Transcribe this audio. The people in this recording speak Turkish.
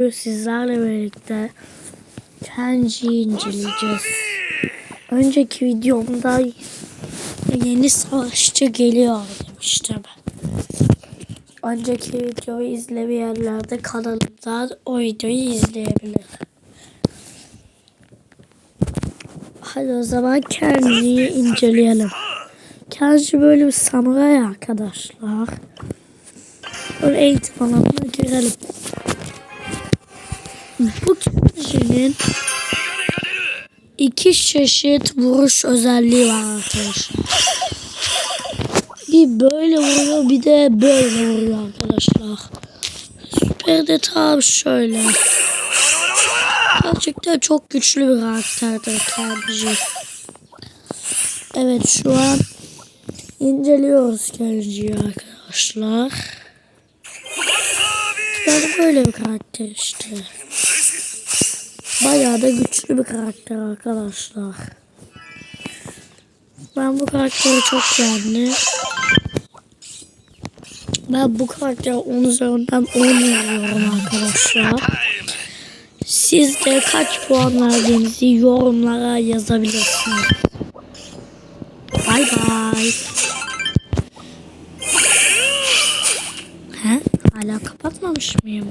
Sizlerle birlikte Kenji'yi inceleyeceğiz. Önceki videomda yeni savaşçı geliyor demiştim. Önceki videoyu izlemeyenler de kanalımdan o videoyu izleyebilir. Hadi o zaman Kenji'yi inceleyelim. Kenji böyle bir samuray arkadaşlar. Böyle eğitim alanına girelim. Bu Kenji'nin iki çeşit vuruş özelliği var arkadaşlar. Bir böyle vuruyor bir de böyle vuruyor arkadaşlar. Süper de tam şöyle. Gerçekten çok güçlü bir karakterdir Kenji. Evet şu an inceliyoruz Kenji'yi arkadaşlar. Yani böyle bir karakter işte. Bayağı da güçlü bir karakter arkadaşlar. Ben bu karakteri çok beğendim. Ben bu karaktere 10 üzerinden 10 veriyorum arkadaşlar. Siz de kaç puan verdiğinizi yorumlara yazabilirsiniz. Bay bay. He? Hala kapatmamış mıyım?